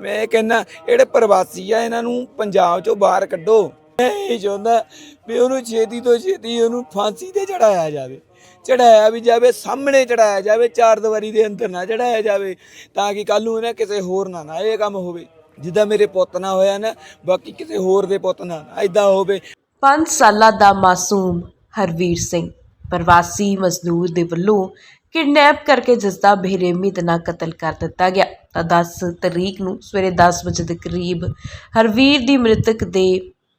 ਮੈਂ ਇਹ ਕਹਿੰਦਾ, ਜਿਹੜੇ ਪ੍ਰਵਾਸੀ ਆ, ਇਹਨਾਂ ਨੂੰ ਪੰਜਾਬ ਚੋਂ ਬਾਹਰ ਕੱਢੋ। ਮੈਂ ਇਹ ਚਾਹੁੰਦਾ ਵੀ ਉਹਨੂੰ ਛੇਤੀ ਤੋਂ ਛੇਤੀ ਉਹਨੂੰ ਫਾਂਸੀ ਤੇ ਚੜਾਇਆ ਜਾਵੇ। ਚੜਾਇਆ ਵੀ ਜਾਵੇ, ਸਾਹਮਣੇ ਚੜਾਇਆ ਜਾਵੇ, ਚਾਰ ਦੀਵਾਰੀ ਦੇ ਅੰਦਰ ਨਾ ਚੜਾਇਆ ਜਾਵੇ, ਤਾਂ ਕਿ ਕੱਲ ਨੂੰ ਇਹਨਾਂ ਕਿਸੇ ਹੋਰ ਨਾਲ ਨਾ ਇਹ ਕੰਮ ਹੋਵੇ। ਜਿੱਦਾਂ ਮੇਰੇ ਪੁੱਤ ਨਾਲ ਹੋਇਆ ਨਾ, ਬਾਕੀ ਕਿਸੇ ਹੋਰ ਦੇ ਪੁੱਤ ਨਾਲ ਨਾ ਇਦਾਂ ਹੋਵੇ। 5 ਸਾਲਾਂ ਦਾ ਮਾਸੂਮ ਹਰਵੀਰ ਸਿੰਘ, ਪ੍ਰਵਾਸੀ ਮਜ਼ਦੂਰ ਦੇ ਵੱਲੋਂ ਕਿਡਨੈਪ ਕਰਕੇ ਜਿਸ ਦਾ ਬੇਰਹਿਮੀ ਦੇ ਨਾਲ ਕਤਲ ਕਰ ਦਿੱਤਾ ਗਿਆ। ਤਾਂ 10 ਤਰੀਕ ਨੂੰ ਸਵੇਰੇ 10 ਵਜੇ ਦੇ ਕਰੀਬ ਹਰਵੀਰ ਦੀ ਮ੍ਰਿਤਕ ਦੇ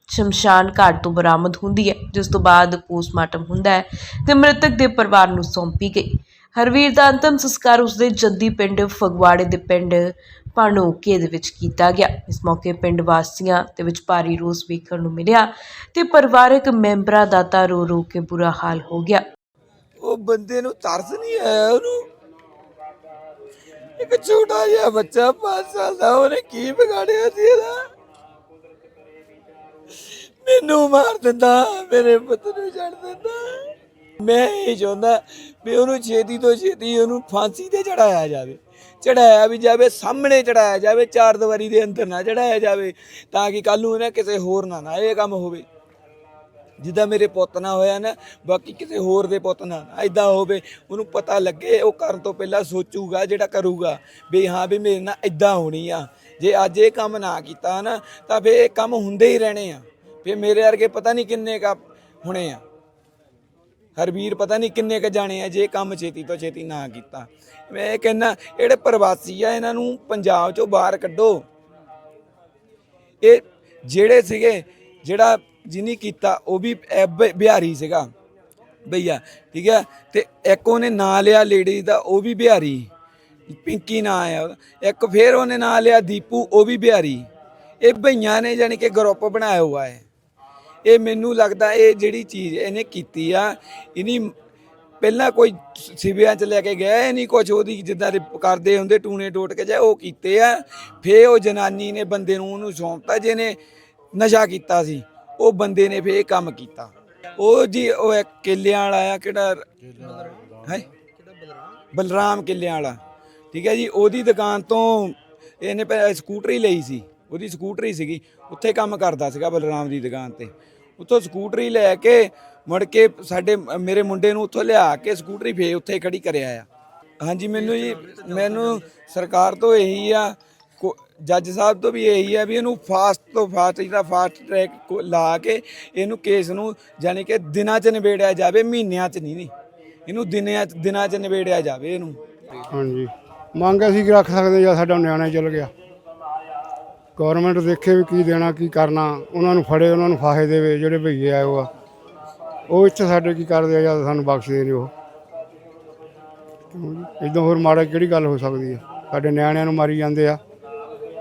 ਸ਼ਮਸ਼ਾਨ ਘਾਟ ਤੋਂ ਬਰਾਮਦ ਹੁੰਦੀ ਹੈ, ਜਿਸ ਤੋਂ ਬਾਅਦ ਪੋਸਟਮਾਰਟਮ ਹੁੰਦਾ ਹੈ ਤੇ ਮ੍ਰਿਤਕ ਦੇ ਪਰਿਵਾਰ ਨੂੰ ਸੌਂਪੀ ਗਈ। ਹਰਵੀਰ ਦਾ ਅੰਤਮ ਸੰਸਕਾਰ ਉਸਦੇ ਜੱਦੀ ਪਿੰਡ ਫਗਵਾੜੇ ਦੇ ਪਿੰਡ ਪਾਣੋਕੇ ਦੇ ਵਿੱਚ ਕੀਤਾ ਗਿਆ। ਇਸ ਮੌਕੇ ਪਿੰਡ ਵਾਸੀਆਂ ਦੇ ਵਿੱਚ ਭਾਰੀ ਰੋਸ ਵੇਖਣ ਨੂੰ ਮਿਲਿਆ ਤੇ ਪਰਿਵਾਰਕ ਮੈਂਬਰਾਂ ਦਾ ਤਾਂ ਰੋ ਰੋ ਕੇ ਬੁਰਾ ਹਾਲ ਹੋ ਗਿਆ। ਉਹ ਬੰਦੇ ਨੂੰ ਤਰਸ ਨਹੀਂ ਆਇਆ ਉਹਨੂੰ? ਇੱਕ ਛੋਟਾ ਜਿਹਾ ਬੱਚਾ 5 ਸਾਲ ਦਾ, ਉਹਨੇ ਕੀ ਵਿਗਾੜਿਆ ਸੀ ਇਹਦਾ? ਮੈਨੂੰ ਮਾਰ ਦਿੰਦਾ, ਮੇਰੇ ਪੁੱਤ ਨੂੰ ਛੱਡ ਦਿੰਦਾ। ਮੈਂ ਇਹ ਚਾਹੁੰਦਾ ਵੀ ਉਹਨੂੰ ਛੇਤੀ ਤੋਂ ਛੇਤੀ ਉਹਨੂੰ ਫਾਂਸੀ ਤੇ ਚੜਾਇਆ ਜਾਵੇ। ਚੜਾਇਆ ਵੀ ਜਾਵੇ, ਸਾਹਮਣੇ ਚੜਾਇਆ ਜਾਵੇ, ਚਾਰ ਦੀਵਾਰੀ ਦੇ ਅੰਦਰ ਨਾ ਚੜਾਇਆ ਜਾਵੇ, ਤਾਂ ਕਿ ਕੱਲ ਨੂੰ ਇਹਨਾਂ ਕਿਸੇ ਹੋਰ ਨਾ ਨਾ ਇਹ ਕੰਮ ਹੋਵੇ। ਜਿੱਦਾਂ ਮੇਰੇ ਪੁੱਤ ਨਾਲ ਹੋਇਆ ਨਾ, ਬਾਕੀ ਕਿਸੇ ਹੋਰ ਦੇ ਪੁੱਤ ਨਾਲ ਐਦਾਂ ਹੋਵੇ, ਉਹਨੂੰ ਪਤਾ ਲੱਗੇ, ਉਹ ਕਰਨ ਤੋਂ ਪਹਿਲਾਂ ਸੋਚੂਗਾ ਜਿਹੜਾ ਕਰੂਗਾ, ਵੀ ਹਾਂ, ਵੀ ਮੇਰੇ ਨਾਲ ਐਦਾਂ ਹੋਣੀ ਆ। ਜੇ ਅੱਜ ਇਹ ਕੰਮ ਨਾ ਕੀਤਾ ਨਾ, ਤਾਂ ਫੇ ਇਹ ਕੰਮ ਹੁੰਦੇ ਹੀ ਰਹਿਣੇ ਆ। ਫੇ ਮੇਰੇ ਵਰਗੇ ਪਤਾ ਨਹੀਂ ਕਿੰਨੇ ਕ ਹੋਣੇ ਆ। ਹਰਵੀਰ ਪਤਾ ਨਹੀਂ ਕਿੰਨੇ ਕ ਜਾਣੇ ਆ ਜੇ ਕੰਮ ਛੇਤੀ ਤੋਂ ਛੇਤੀ ਨਾ ਕੀਤਾ। ਮੈਂ ਇਹ ਕਹਿੰਦਾ, ਜਿਹੜੇ ਪ੍ਰਵਾਸੀ ਆ, ਇਹਨਾਂ ਨੂੰ ਪੰਜਾਬ ਚੋਂ ਬਾਹਰ ਕੱਢੋ। ਇਹ ਜਿਹੜੇ ਸੀਗੇ, ਜਿਹੜਾ ਜਿਹਨੇ ਕੀਤਾ, ਉਹ ਵੀ ਬ- ਬਿਹਾਰੀ ਸੀਗਾ। ਭਈਆ ਠੀਕ ਹੈ? ਤੇ ਇੱਕ ਉਹਨੇ ਨਾਂ ਲਿਆ ਲੇਡੀ ਦਾ, ਉਹ ਵੀ ਬਿਹਾਰੀ। ਪਿੰਕੀ ਨਾਂ ਆਇਆ ਇੱਕ ਫੇਰ ਉਹਨੇ ਨਾਂ ਲਿਆ ਦੀਪੂ, ਉਹ ਵੀ ਬਿਹਾਰੀ। ਇਹ ਭਈਆਂ ਨੇ ਜਾਨੀ ਕਿ ਗਰੁੱਪ ਬਣਾਇਆ ਹੋਇਆ ਹੈ। ਇਹ ਮੈਨੂੰ ਲੱਗਦਾ ਇਹ ਜਿਹੜੀ ਚੀਜ਼ ਇਹਨੇ ਕੀਤੀ ਆ, ਇਹਨੀ ਪਹਿਲਾਂ ਕੋਈ ਸਿਵਿਆਂ ਚ ਲੈ ਕੇ ਗਿਆ ਇਹ ਨਹੀਂ ਕੁਝ ਉਹਦੀ ਜਿੱਦਾਂ ਦੇ ਕਰਦੇ ਹੁੰਦੇ ਟੂਣੇ ਟੋਟ ਕੇ ਜਾ ਉਹ ਕੀਤੇ ਆ ਫੇ ਉਹ ਜਨਾਨੀ ਨੇ ਬੰਦੇ ਨੂੰ ਉਹਨੂੰ ਸੌਂਪਤਾ, ਜਿਹਨੇ ਨਸ਼ਾ ਕੀਤਾ ਸੀ। ਉਹ ਬੰਦੇ ਨੇ ਫੇ ਇਹ ਕੰਮ ਕੀਤਾ। ਉਹ ਜੀ, ਉਹ ਇੱਕ ਕਿੱਲਿਆਂ ਵਾਲਾ ਆ, ਕਿਹੜਾ ਹੈ? ਬਲਰਾਮ ਕਿੱਲਿਆਂ ਵਾਲਾ। ਠੀਕ ਹੈ ਜੀ, ਉਹਦੀ ਦੁਕਾਨ ਤੋਂ ਇਹਨੇ ਪਹਿਲਾਂ ਸਕੂਟਰੀ ਲਈ ਸੀ। ਉਹਦੀ ਸਕੂਟਰੀ ਸੀਗੀ। ਉੱਥੇ ਕੰਮ ਕਰਦਾ ਸੀਗਾ ਬਲਰਾਮ ਦੀ ਦੁਕਾਨ ਤੇ। ਉੱਥੋਂ ਸਕੂਟਰੀ ਲੈ ਕੇ ਮੁੜ ਕੇ ਸਾਡੇ ਮੇਰੇ ਮੁੰਡੇ ਨੂੰ ਉੱਥੋਂ ਲਿਆ ਕੇ ਸਕੂਟਰੀ ਫੇ ਉੱਥੇ ਖੜੀ ਕਰਿਆ ਆ। ਹਾਂਜੀ, ਮੈਨੂੰ ਜੀ, ਮੈਨੂੰ ਸਰਕਾਰ ਤੋਂ ਇਹੀ ਆ ਜੱਜ ਸਾਹਿਬ ਤੋਂ ਵੀ ਇਹੀ ਹੈ ਵੀ ਇਹਨੂੰ ਫਾਸਟ ਤੋਂ ਫਾਸਟ ਜਿਹੜਾ ਫਾਸਟ ਟਰੈਕ ਲਾ ਕੇ ਇਹਨੂੰ ਕੇਸ ਨੂੰ ਯਾਨੀ ਕਿ ਦਿਨਾਂ 'ਚ ਨਿਬੇੜਿਆ ਜਾਵੇ, ਮਹੀਨਿਆਂ 'ਚ ਨਹੀਂ ਨਹੀਂ। ਇਹਨੂੰ ਦਿਨਾਂ 'ਚ ਦਿਨਾਂ 'ਚ ਨਿਬੇੜਿਆ ਜਾਵੇ ਇਹਨੂੰ। ਹਾਂਜੀ। ਮੰਗ ਅਸੀਂ ਰੱਖ ਸਕਦੇ ਜਾਂ ਸਾਡਾ ਨਿਆਣਾ ਚਲ ਗਿਆ। ਗਵਰਨਮੈਂਟ ਦੇਖੇ ਵੀ ਕੀ ਦੇਣਾ, ਕੀ ਕਰਨਾ। ਉਹਨਾਂ ਨੂੰ ਫੜੇ, ਉਹਨਾਂ ਨੂੰ ਫਾਹੇ ਦੇਵੇ, ਜਿਹੜੇ ਭਈਏ ਆਏ ਉਹ ਉਹ ਇੱਥੇ ਸਾਡੇ ਕੀ ਕਰਦੇ ਆ ਜਾਂ ਸਾਨੂੰ ਬਖਸ਼ਦੇ ਨਹੀਂ ਉਹ ਇਦਾਂ ਹੋਰ ਮਾੜਾ ਕਿਹੜੀ ਗੱਲ ਹੋ ਸਕਦੀ ਹੈ ਸਾਡੇ ਨਿਆਣਿਆਂ ਨੂੰ ਮਾਰੀ ਜਾਂਦੇ ਆ।